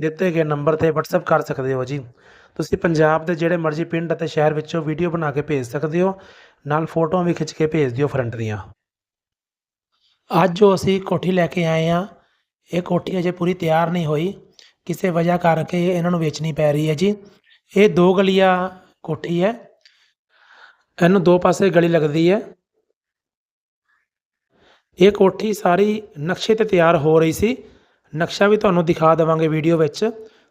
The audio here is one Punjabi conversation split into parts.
ਦਿੱਤੇ ਗਏ ਨੰਬਰ ਤੇ WhatsApp ਕਰ ਸਕਦੇ ਹੋ ਜੀ। ਤੁਸੀਂ ਪੰਜਾਬ ਦੇ ਜਿਹੜੇ ਮਰਜ਼ੀ ਪਿੰਡ ਅਤੇ ਸ਼ਹਿਰ ਵਿੱਚੋਂ ਵੀਡੀਓ ਬਣਾ ਕੇ ਭੇਜ ਸਕਦੇ ਹੋ, ਨਾਲ ਫੋਟੋਆਂ ਵੀ ਖਿੱਚ ਕੇ ਭੇਜ ਦਿਓ ਫਰੰਟ ਦੀਆਂ। ਅੱਜ ਜੋ ਅਸੀਂ ਕੋਠੀ ਲੈ ਕੇ ਆਏ ਹਾਂ, ਇਹ ਕੋਠੀ ਅਜੇ ਪੂਰੀ ਤਿਆਰ ਨਹੀਂ ਹੋਈ। ਕਿਸੇ ਵਜ੍ਹਾ ਕਰਕੇ ਇਹਨਾਂ ਨੂੰ ਵੇਚਣੀ ਪੈ ਰਹੀ ਹੈ ਜੀ। ਇਹ ਦੋ ਗਲੀਆਂ ਕੋਠੀ ਹੈ। ਇਹਨੂੰ ਦੋ ਪਾਸੇ ਗਲੀ ਲੱਗਦੀ ਹੈ। ਇਹ ਕੋਠੀ ਸਾਰੀ ਨਕਸ਼ੇ ਤੇ ਤਿਆਰ ਹੋ ਰਹੀ ਸੀ। ਨਕਸ਼ਾ ਵੀ ਤੁਹਾਨੂੰ ਦਿਖਾ ਦੇਵਾਂਗੇ ਵੀਡੀਓ ਵਿੱਚ।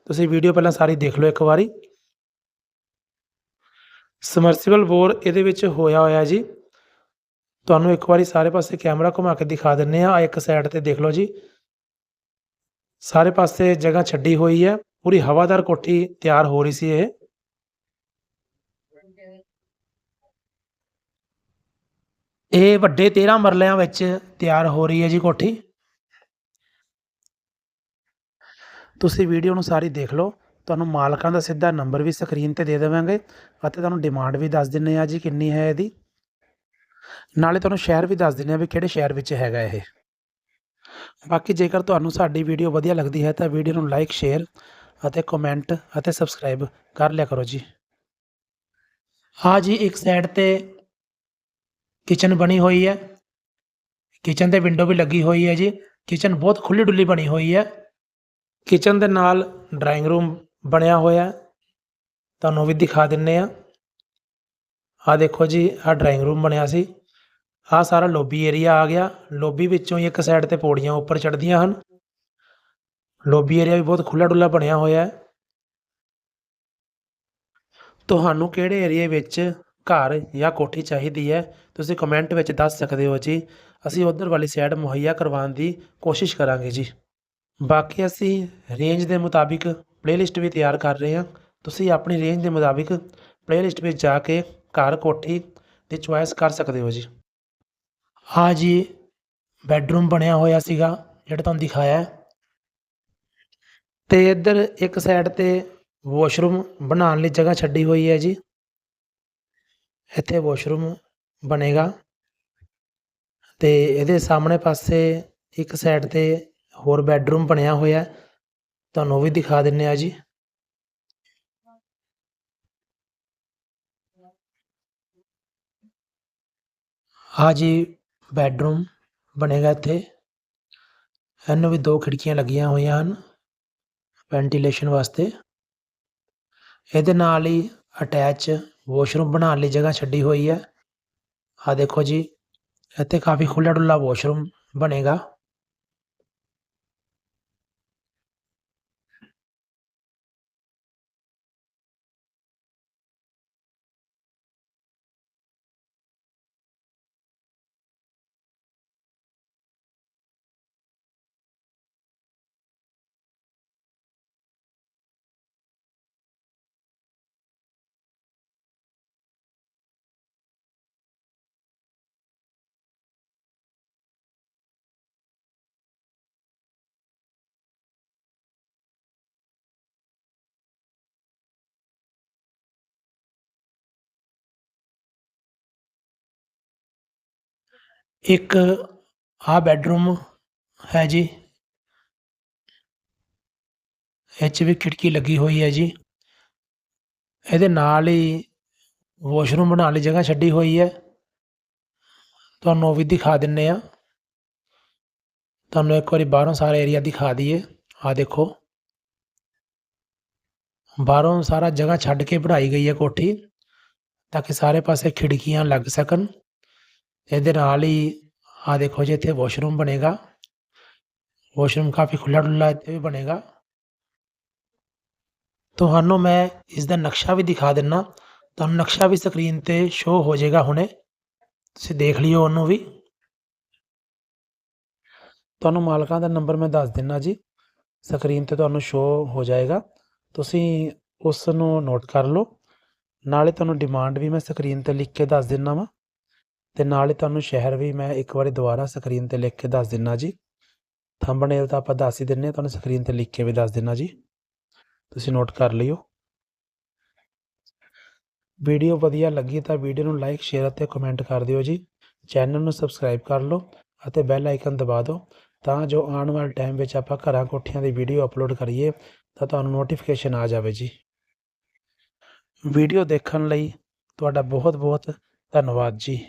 ਤੁਸੀਂ ਵੀਡੀਓ ਪਹਿਲਾਂ ਸਾਰੀ ਦੇਖ ਲਓ ਇੱਕ ਵਾਰੀ। ਸਮਰਸੀਬਲ ਬੋਰ ਇਹਦੇ ਵਿੱਚ ਹੋਇਆ ਹੋਇਆ ਜੀ। ਤੁਹਾਨੂੰ ਇੱਕ ਵਾਰੀ ਸਾਰੇ ਪਾਸੇ ਕੈਮਰਾ ਘੁਮਾ ਕੇ ਦਿਖਾ ਦਿੰਨੇ ਆ। ਇੱਕ ਸਾਈਡ ਤੇ ਦੇਖ ਲਓ ਜੀ। ਸਾਰੇ ਪਾਸੇ ਜਗ੍ਹਾ ਛੱਡੀ ਹੋਈ ਹੈ। ਪੂਰੀ ਹਵਾਦਾਰ ਕੋਠੀ ਤਿਆਰ ਹੋ ਰਹੀ ਸੀ ਇਹ। ਇਹ ਵੱਡੇ 13 ਮਰਲਿਆਂ ਵਿੱਚ ਤਿਆਰ ਹੋ ਰਹੀ ਹੈ ਜੀ ਕੋਠੀ। ਤੁਸੀਂ ਵੀਡੀਓ ਨੂੰ ਸਾਰੀ ਦੇਖ ਲਓ। ਤੁਹਾਨੂੰ ਮਾਲਕਾਂ ਦਾ ਸਿੱਧਾ ਨੰਬਰ ਵੀ ਸਕਰੀਨ ਤੇ ਦੇ ਦੇਵਾਂਗੇ ਅਤੇ ਤੁਹਾਨੂੰ ਡਿਮਾਂਡ ਵੀ ਦੱਸ ਦਿੰਨੇ ਆ ਜੀ ਕਿੰਨੀ ਹੈ ਇਹਦੀ। ਨਾਲੇ ਤੁਹਾਨੂੰ ਸ਼ਹਿਰ ਵੀ ਦੱਸ ਦਿੰਨੇ ਆ ਵੀ ਕਿਹੜੇ ਸ਼ਹਿਰ ਵਿੱਚ ਹੈਗਾ ਇਹ। ਬਾਕੀ ਜੇਕਰ ਤੁਹਾਨੂੰ ਸਾਡੀ ਵੀਡੀਓ ਵਧੀਆ ਲੱਗਦੀ ਹੈ ਤਾਂ ਵੀਡੀਓ ਨੂੰ ਲਾਈਕ ਸ਼ੇਅਰ ਅਤੇ ਕਮੈਂਟ ਅਤੇ ਸਬਸਕ੍ਰਾਈਬ ਕਰ ਲਿਆ ਕਰੋ ਜੀ। ਹਾਂ ਜੀ ਇੱਕ ਸਾਈਡ ਤੇ ਕਿਚਨ ਬਣੀ ਹੋਈ ਹੈ। ਕਿਚਨ ਤੇ ਵਿੰਡੋ ਵੀ ਲੱਗੀ ਹੋਈ ਹੈ ਜੀ। ਕਿਚਨ ਬਹੁਤ ਖੁੱਲੀ ਡੁੱਲੀ ਬਣੀ ਹੋਈ ਹੈ। ਕਿਚਨ ਦੇ ਨਾਲ ਡਰਾਇੰਗ ਰੂਮ ਬਣਿਆ ਹੋਇਆ ਤੁਹਾਨੂੰ ਵੀ ਦਿਖਾ ਦਿੰਨੇ ਆ ਆ ਦੇਖੋ ਜੀ ਆ ਡਰਾਇੰਗ ਰੂਮ ਬਣਿਆ ਸੀ। ਆ ਸਾਰਾ ਲੋਬੀ ਏਰੀਆ ਆ ਗਿਆ। ਲੋਬੀ ਵਿੱਚੋਂ ਹੀ ਇੱਕ ਸਾਈਡ ਤੇ ਪੌੜੀਆਂ ਉੱਪਰ ਚੜ੍ਹਦੀਆਂ ਹਨ। ਲੋਬੀ ਏਰੀਆ ਵੀ ਬਹੁਤ ਖੁੱਲਾ ਡੁੱਲਾ ਬਣਿਆ ਹੋਇਆ ਹੈ। ਤੁਹਾਨੂੰ ਕਿਹੜੇ ਏਰੀਏ ਵਿੱਚ ਘਰ ਜਾਂ ਕੋਠੀ ਚਾਹੀਦੀ ਹੈ, ਤੁਸੀਂ ਕਮੈਂਟ ਵਿੱਚ ਦੱਸ ਸਕਦੇ ਹੋ ਜੀ। ਅਸੀਂ ਉਧਰ ਵਾਲੀ ਸਾਈਡ ਮੁਹੱਈਆ ਕਰਵਾਉਣ ਦੀ ਕੋਸ਼ਿਸ਼ ਕਰਾਂਗੇ ਜੀ। ਬਾਕੀ ਅਸੀਂ ਰੇਂਜ ਦੇ ਮੁਤਾਬਿਕ ਪਲੇਲਿਸਟ ਵੀ ਤਿਆਰ ਕਰ ਰਹੇ ਹਾਂ। ਤੁਸੀਂ ਆਪਣੀ ਰੇਂਜ ਦੇ ਮੁਤਾਬਿਕ ਪਲੇਲਿਸਟ ਵਿੱਚ ਜਾ ਕੇ ਘਰ ਕੋਠੀ ਦੀ ਚੁਆਇਸ ਕਰ ਸਕਦੇ ਹੋ ਜੀ। ਹਾਂ ਜੀ ਬੈੱਡਰੂਮ ਬਣਿਆ ਹੋਇਆ ਸੀਗਾ, ਜਿਹੜਾ ਤੁਹਾਨੂੰ ਦਿਖਾਇਆ ਹੈ। ਤੇ ਇੱਧਰ ਇੱਕ ਸਾਈਡ ਤੇ ਵਾਸ਼ਰੂਮ ਬਣਾਉਣ ਲਈ ਜਗ੍ਹਾ ਛੱਡੀ ਹੋਈ ਹੈ ਜੀ। ਇੱਥੇ ਵਾਸ਼ਰੂਮ ਬਣੇਗਾ। ਤੇ ਇਹਦੇ ਸਾਹਮਣੇ ਪਾਸੇ ਇੱਕ ਸਾਈਡ ਤੇ ਹੋਰ ਬੈੱਡਰੂਮ ਬਣਿਆ ਹੋਇਆ ਤੁਹਾਨੂੰ ਉਹ ਵੀ ਦਿਖਾ ਦਿੰਨੇ ਆ ਜੀ। ਆ ਜੀ ਬੈੱਡਰੂਮ ਬਣੇਗਾ ਇੱਥੇ। ਇਹਨੂੰ ਵੀ ਦੋ ਖਿੜਕੀਆਂ ਲੱਗੀਆਂ ਹੋਈਆਂ ਹਨ ਵੈਂਟੀਲੇਸ਼ਨ ਵਾਸਤੇ। ਇਹਦੇ ਨਾਲ ਹੀ ਅਟੈਚ ਵਾਸ਼ਰੂਮ ਬਣਾਉਣ ਲਈ ਜਗ੍ਹਾ ਛੱਡੀ ਹੋਈ ਹੈ। ਆ ਦੇਖੋ ਜੀ, ਇੱਥੇ ਕਾਫੀ ਖੁੱਲਾ ਡੁੱਲਾ ਵਾਸ਼ਰੂਮ ਬਣੇਗਾ। ਇੱਕ ਆਹ ਬੈਡਰੂਮ ਹੈ ਜੀ। ਇਹ 'ਚ ਵੀ ਖਿੜਕੀ ਲੱਗੀ ਹੋਈ ਹੈ ਜੀ। ਇਹਦੇ ਨਾਲ ਹੀ ਵਾਸ਼ਰੂਮ ਬਣਾਉਣ ਲਈ ਜਗ੍ਹਾ ਛੱਡੀ ਹੋਈ ਹੈ। ਤੁਹਾਨੂੰ ਉਹ ਵੀ ਦਿਖਾ ਦਿੰਨੇ ਆ ਤੁਹਾਨੂੰ ਇੱਕ ਵਾਰੀ ਬਾਹਰੋਂ ਸਾਰਾ ਏਰੀਆ ਦਿਖਾ ਦਈਏ। ਆ ਦੇਖੋ। ਬਾਹਰੋਂ ਸਾਰਾ ਜਗ੍ਹਾ ਛੱਡ ਕੇ ਬਣਾਈ ਗਈ ਹੈ ਕੋਠੀ, ਤਾਂ ਕਿ ਸਾਰੇ ਪਾਸੇ ਖਿੜਕੀਆਂ ਲੱਗ ਸਕਣ। ਇਹਦੇ ਨਾਲ ਹੀ ਆ ਦੇਖੋ ਜੀ, ਇੱਥੇ ਵਾਸ਼ਰੂਮ ਬਣੇਗਾ। ਵਾਸ਼ਰੂਮ ਕਾਫੀ ਖੁੱਲਾ ਡੁੱਲਾ ਇੱਥੇ ਵੀ ਬਣੇਗਾ। ਤੁਹਾਨੂੰ ਮੈਂ ਇਸ ਦਾ ਨਕਸ਼ਾ ਵੀ ਦਿਖਾ ਦਿੰਨਾ। ਤੁਹਾਨੂੰ ਨਕਸ਼ਾ ਵੀ ਸਕਰੀਨ ਤੇ ਸ਼ੋ ਹੋ ਜਾਏਗਾ ਹੁਣੇ। ਤੁਸੀਂ ਦੇਖ ਲਿਓ ਉਹਨੂੰ ਵੀ। ਤੁਹਾਨੂੰ ਮਾਲਕਾਂ ਦਾ ਨੰਬਰ ਮੈਂ ਦੱਸ ਦਿੰਨਾ ਜੀ। ਸਕਰੀਨ ਤੇ ਤੁਹਾਨੂੰ ਸ਼ੋ ਹੋ ਜਾਏਗਾ। ਤੁਸੀਂ ਉਸ ਨੂੰ ਨੋਟ ਕਰ ਲਓ। ਨਾਲੇ ਤੁਹਾਨੂੰ ਡਿਮਾਂਡ ਵੀ ਮੈਂ ਸਕਰੀਨ ਤੇ ਲਿਖ ਕੇ ਦੱਸ ਦਿੰਦਾ ਵਾਂ। ਤੇ ਹੀ ਤੁਹਾਨੂੰ ਸ਼ਹਿਰ ਵੀ ਮੈਂ ਇੱਕ ਵਾਰੀ ਦੁਬਾਰਾ ਸਕਰੀਨ ਤੇ ਲਿਖ ਕੇ ਦੱਸ ਦਿੰਦਾ ਜੀ। ਥੰਬਨੇਲ ਤਾਂ ਆਪਾਂ ਦੱਸ ਹੀ ਦਿੰਨੇ ਹਾਂ, ਤੁਹਾਨੂੰ ਸਕਰੀਨ ਤੇ ਲਿਖ ਕੇ ਵੀ ਦੱਸ ਦਿੰਦਾ ਜੀ। ਤੁਸੀਂ ਨੋਟ ਕਰ ਲਿਓ। ਵੀਡੀਓ ਵਧੀਆ ਲੱਗੀ ਤਾਂ ਵੀਡੀਓ ਨੂੰ ਲਾਈਕ ਸ਼ੇਅਰ ਅਤੇ ਕਮੈਂਟ ਕਰ ਦਿਓ ਜੀ। ਚੈਨਲ ਨੂੰ ਸਬਸਕ੍ਰਾਈਬ ਕਰ ਲਓ ਅਤੇ ਬੈਲ ਆਈਕਨ ਦਬਾ ਦਿਓ ਤਾਂ ਜੋ ਆਉਣ ਵਾਲੇ ਟਾਈਮ ਵਿੱਚ ਆਪਾਂ ਘਰਾਂ ਕੋਠੀਆਂ ਦੀ ਵੀਡੀਓ ਅਪਲੋਡ ਕਰੀਏ ਤਾਂ ਤੁਹਾਨੂੰ ਨੋਟੀਫਿਕੇਸ਼ਨ ਆ ਜਾਵੇ ਜੀ। ਵੀਡੀਓ ਦੇਖਣ ਲਈ ਤੁਹਾਡਾ ਬਹੁਤ ਬਹੁਤ ਧੰਨਵਾਦ ਜੀ।